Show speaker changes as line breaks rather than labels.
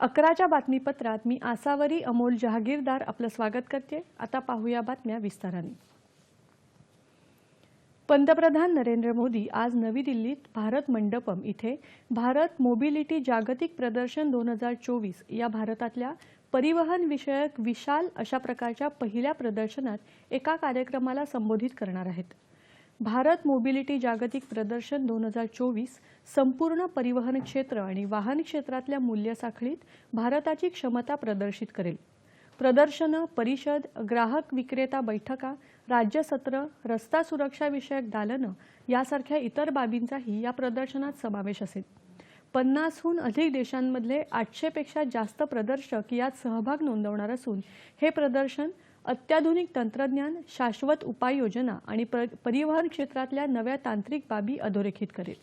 अकराच्या बातमीपत्रात मी आसावरी अमोल जहागीरदार आपलं स्वागत करते. आता पाहूया बातम्या विस्ताराने. पंतप्रधान नरेंद्र मोदी आज नवी दिल्लीत भारत मंडपम इथे भारत मोबिलिटी जागतिक प्रदर्शन दोन हजार चोवीस या भारतातल्या परिवहन विषयक विशाल अशा प्रकारच्या पहिल्या प्रदर्शनात एका कार्यक्रमाला संबोधित करणार आहेत. भारत मोबिलिटी जागतिक प्रदर्शन दोन हजार चोवीस संपूर्ण परिवहन क्षेत्र आणि वाहन क्षेत्रातल्या मूल्य साखळीत भारताची क्षमता प्रदर्शित करेल. प्रदर्शनं परिषद ग्राहक विक्रेता बैठका राज्यसत्र रस्ता सुरक्षाविषयक दालनं यासारख्या इतर बाबींचाही या प्रदर्शनात समावेश असेल. पन्नासहून अधिक देशांमधले आठशेपेक्षा जास्त प्रदर्शक यात सहभाग नोंदवणार असून हे प्रदर्शन अत्याधुनिक तंत्रज्ञान शाश्वत उपाययोजना आणि परिवहन क्षेत्रातल्या नव्या तांत्रिक बाबी अधोरेखित करेल